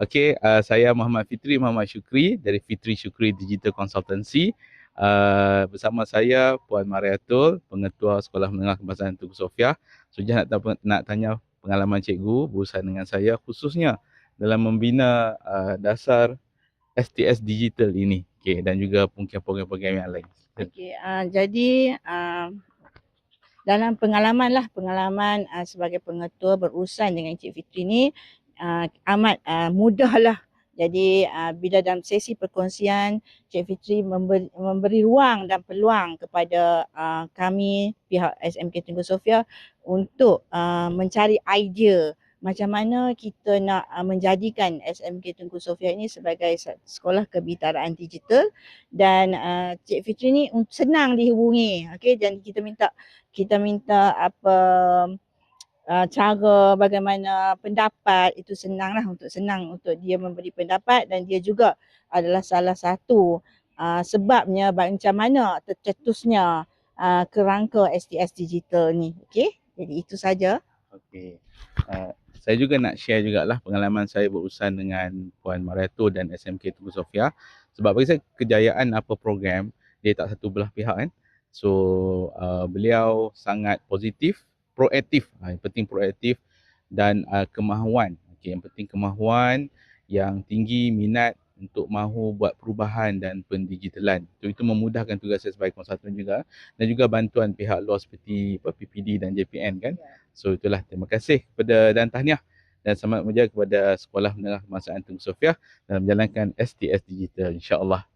Okey, uh, saya Muhammad Fitri Muhammad Syukri dari Fitri Syukri Digital Consultancy. Uh, bersama saya Puan Mariatul, Pengetua Sekolah Menengah Kebangsaan Tunku Sofia. Sudah nak, nak tanya pengalaman cikgu berusaha dengan saya khususnya dalam membina uh, dasar STS digital ini okay, dan juga mungkin program-program yang lain. Okey, uh, jadi uh, dalam pengalaman lah pengalaman uh, sebagai pengetua berurusan dengan Cik Fitri ni uh, amat uh, mudah lah jadi uh, bila dalam sesi perkongsian Cik Fitri memberi, memberi ruang dan peluang kepada uh, kami pihak SMK Tengku Sofia untuk uh, mencari idea macam mana kita nak uh, menjadikan SMK Tengku Sofia ini sebagai sekolah kebitaraan digital. Dan uh, Cik Fitri ni senang dihubungi. Okey dan kita minta kita minta apa uh, cara bagaimana pendapat itu senanglah untuk senang untuk dia memberi pendapat dan dia juga adalah salah satu uh, sebabnya macam mana tercetusnya uh, kerangka STS digital ni. Okey? Jadi itu saja. Okey. Uh, saya juga nak share jugalah pengalaman saya berurusan dengan Puan Mareto dan SMK Tunku Sofia. Sebab bagi saya kejayaan apa program dia tak satu belah pihak kan. So uh, beliau sangat positif proaktif. Ha, yang penting proaktif dan uh, kemahuan. Okay, yang penting kemahuan yang tinggi, minat untuk mahu buat perubahan dan pendigitalan. So, itu memudahkan tugas saya sebagai konsultan juga dan juga bantuan pihak luar seperti PPD dan JPN kan. Ya. So itulah terima kasih kepada dan tahniah dan selamat menjaga kepada Sekolah Menengah Kebangsaan Tengku Sofia dalam menjalankan STS Digital insya-Allah.